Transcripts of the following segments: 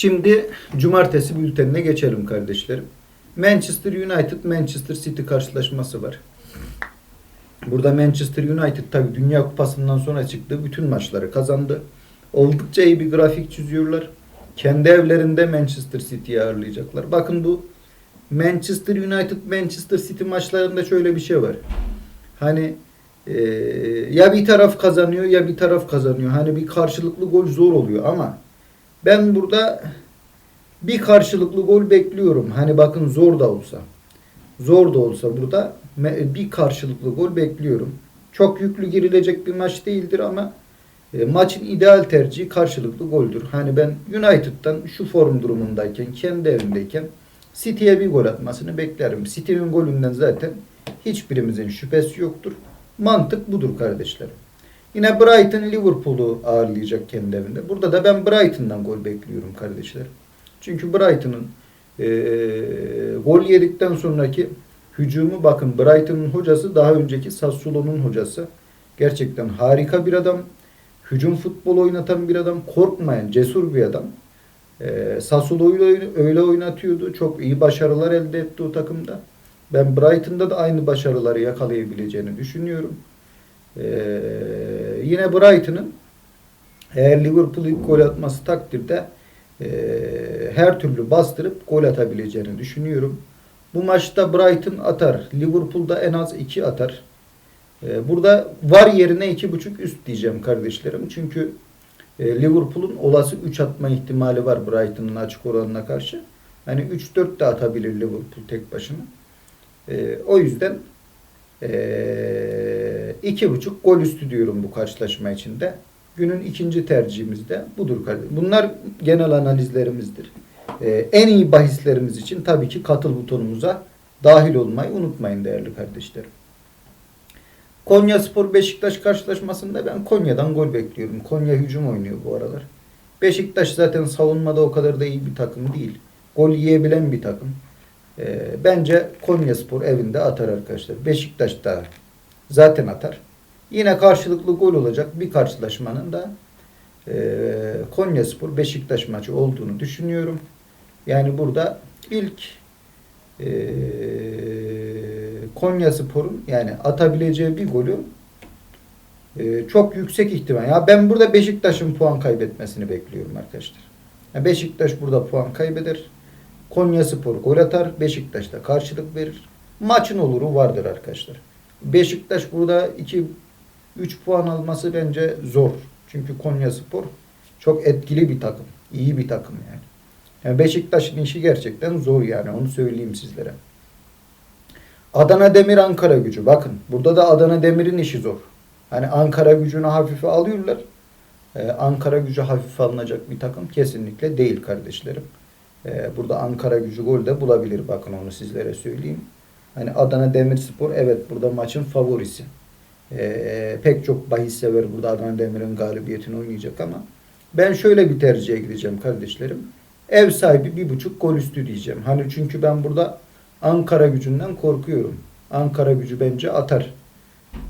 Şimdi cumartesi bültenine geçelim kardeşlerim. Manchester United Manchester City karşılaşması var. Burada Manchester United tabi Dünya Kupası'ndan sonra çıktığı bütün maçları kazandı. Oldukça iyi bir grafik çiziyorlar. Kendi evlerinde Manchester City'yi ağırlayacaklar. Bakın bu Manchester United Manchester City maçlarında şöyle bir şey var. Hani e, ya bir taraf kazanıyor ya bir taraf kazanıyor. Hani bir karşılıklı gol zor oluyor ama ben burada bir karşılıklı gol bekliyorum. Hani bakın zor da olsa. Zor da olsa burada bir karşılıklı gol bekliyorum. Çok yüklü girilecek bir maç değildir ama e, maçın ideal tercihi karşılıklı goldür. Hani ben United'dan şu form durumundayken, kendi evindeyken City'ye bir gol atmasını beklerim. City'nin golünden zaten hiçbirimizin şüphesi yoktur. Mantık budur kardeşlerim. Yine Brighton Liverpool'u ağırlayacak kendi evinde. Burada da ben Brighton'dan gol bekliyorum kardeşlerim. Çünkü Brighton'ın e, gol yedikten sonraki hücumu bakın Brighton'ın hocası daha önceki Sassuolo'nun hocası. Gerçekten harika bir adam. Hücum futbolu oynatan bir adam. Korkmayan, cesur bir adam. E, Sassuolo'yu öyle oynatıyordu. Çok iyi başarılar elde etti o takımda. Ben Brighton'da da aynı başarıları yakalayabileceğini düşünüyorum. Ee, yine Brighton'ın eğer Liverpool ilk gol atması takdirde e, her türlü bastırıp gol atabileceğini düşünüyorum. Bu maçta Brighton atar. Liverpool'da en az 2 atar. Ee, burada var yerine 2.5 üst diyeceğim kardeşlerim. Çünkü e, Liverpool'un olası 3 atma ihtimali var Brighton'ın açık oranına karşı. Hani 3-4 de atabilir Liverpool tek başına. Ee, o yüzden ee, iki buçuk gol üstü diyorum bu karşılaşma içinde. Günün ikinci tercihimiz de budur. Bunlar genel analizlerimizdir. Ee, en iyi bahislerimiz için tabii ki katıl butonumuza dahil olmayı unutmayın değerli kardeşlerim. Konya Spor Beşiktaş karşılaşmasında ben Konya'dan gol bekliyorum. Konya hücum oynuyor bu aralar. Beşiktaş zaten savunmada o kadar da iyi bir takım değil. Gol yiyebilen bir takım. Ee, bence Konya Spor evinde atar arkadaşlar. Beşiktaş da zaten atar. Yine karşılıklı gol olacak bir karşılaşmanın da e, Konya Spor Beşiktaş maçı olduğunu düşünüyorum. Yani burada ilk e, Konya Spor'un yani atabileceği bir golü e, çok yüksek ihtimal. Ya ben burada Beşiktaş'ın puan kaybetmesini bekliyorum arkadaşlar. Beşiktaş burada puan kaybeder. Konya Spor gol atar. Beşiktaş da karşılık verir. Maçın oluru vardır arkadaşlar. Beşiktaş burada 2 3 puan alması bence zor. Çünkü Konya Spor çok etkili bir takım. iyi bir takım yani. yani Beşiktaş'ın işi gerçekten zor yani onu söyleyeyim sizlere. Adana Demir Ankara gücü. Bakın burada da Adana Demir'in işi zor. Hani Ankara gücünü hafife alıyorlar. Ee, Ankara gücü hafife alınacak bir takım kesinlikle değil kardeşlerim. Ee, burada Ankara gücü gol de bulabilir. Bakın onu sizlere söyleyeyim. Hani Adana Demirspor evet burada maçın favorisi. Ee, pek çok bahis sever burada Adana Demir'in galibiyetini oynayacak ama ben şöyle bir tercihe gideceğim kardeşlerim. Ev sahibi bir buçuk gol üstü diyeceğim. Hani çünkü ben burada Ankara gücünden korkuyorum. Ankara gücü bence atar.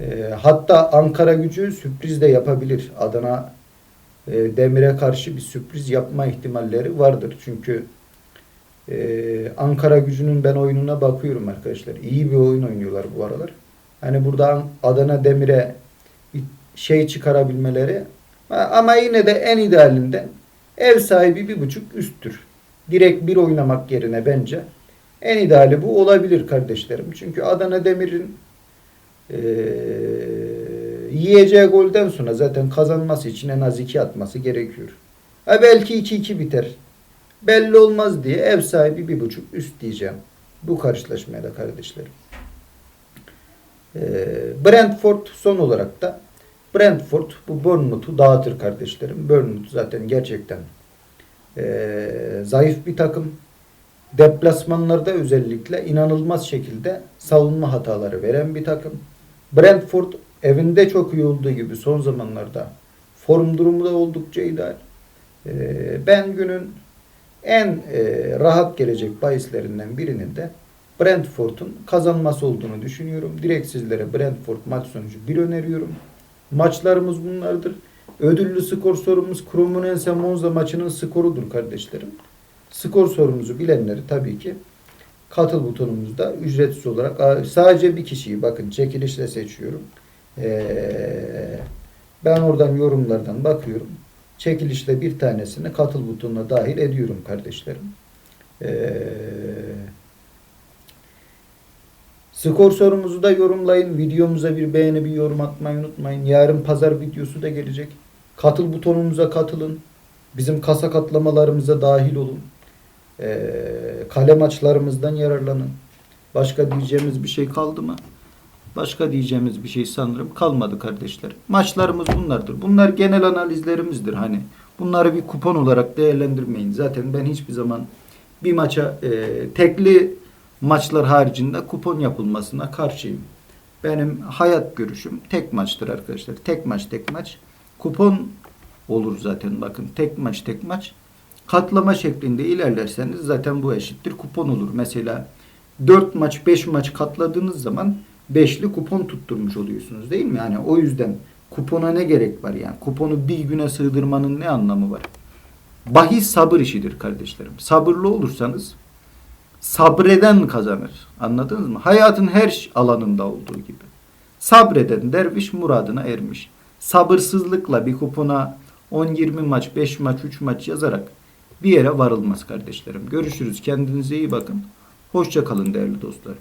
Ee, hatta Ankara gücü sürpriz de yapabilir. Adana e, Demir'e karşı bir sürpriz yapma ihtimalleri vardır. Çünkü ee, Ankara gücünün ben oyununa bakıyorum arkadaşlar. İyi bir oyun oynuyorlar bu aralar. Hani buradan Adana Demir'e şey çıkarabilmeleri ama yine de en idealinde ev sahibi bir buçuk üsttür. Direkt bir oynamak yerine bence en ideali bu olabilir kardeşlerim. Çünkü Adana Demir'in e, yiyeceği golden sonra zaten kazanması için en az iki atması gerekiyor. Ha belki 2-2 biter belli olmaz diye ev sahibi bir buçuk üst diyeceğim. Bu karşılaşmaya da kardeşlerim. Ee, Brentford son olarak da Brentford bu Bournemouth'u dağıtır kardeşlerim. Bournemouth zaten gerçekten e, zayıf bir takım. Deplasmanlarda özellikle inanılmaz şekilde savunma hataları veren bir takım. Brentford evinde çok iyi olduğu gibi son zamanlarda form durumu da oldukça ideal. Ee, ben günün en e, rahat gelecek bahislerinden birinin de Brentford'un kazanması olduğunu düşünüyorum. Direkt sizlere Brentford maç sonucu bir öneriyorum. Maçlarımız bunlardır. Ödüllü skor sorumuz Cremonense Monza maçının skorudur kardeşlerim. Skor sorumuzu bilenleri tabii ki katıl butonumuzda ücretsiz olarak sadece bir kişiyi bakın çekilişle seçiyorum. Ee, ben oradan yorumlardan bakıyorum. Çekilişle bir tanesini katıl butonuna dahil ediyorum kardeşlerim. Ee, skor sorumuzu da yorumlayın. Videomuza bir beğeni bir yorum atmayı unutmayın. Yarın pazar videosu da gelecek. Katıl butonumuza katılın. Bizim kasa katlamalarımıza dahil olun. Ee, kale maçlarımızdan yararlanın. Başka diyeceğimiz bir şey kaldı mı? Başka diyeceğimiz bir şey sanırım kalmadı kardeşler. Maçlarımız bunlardır. Bunlar genel analizlerimizdir hani. Bunları bir kupon olarak değerlendirmeyin. Zaten ben hiçbir zaman bir maça e, tekli maçlar haricinde kupon yapılmasına karşıyım. Benim hayat görüşüm tek maçtır arkadaşlar. Tek maç tek maç. Kupon olur zaten bakın. Tek maç tek maç. Katlama şeklinde ilerlerseniz zaten bu eşittir kupon olur. Mesela 4 maç 5 maç katladığınız zaman beşli kupon tutturmuş oluyorsunuz değil mi? Yani o yüzden kupona ne gerek var yani? Kuponu bir güne sığdırmanın ne anlamı var? Bahis sabır işidir kardeşlerim. Sabırlı olursanız sabreden kazanır. Anladınız mı? Hayatın her alanında olduğu gibi. Sabreden derviş muradına ermiş. Sabırsızlıkla bir kupona 10-20 maç, 5 maç, 3 maç yazarak bir yere varılmaz kardeşlerim. Görüşürüz. Kendinize iyi bakın. Hoşça kalın değerli dostlarım.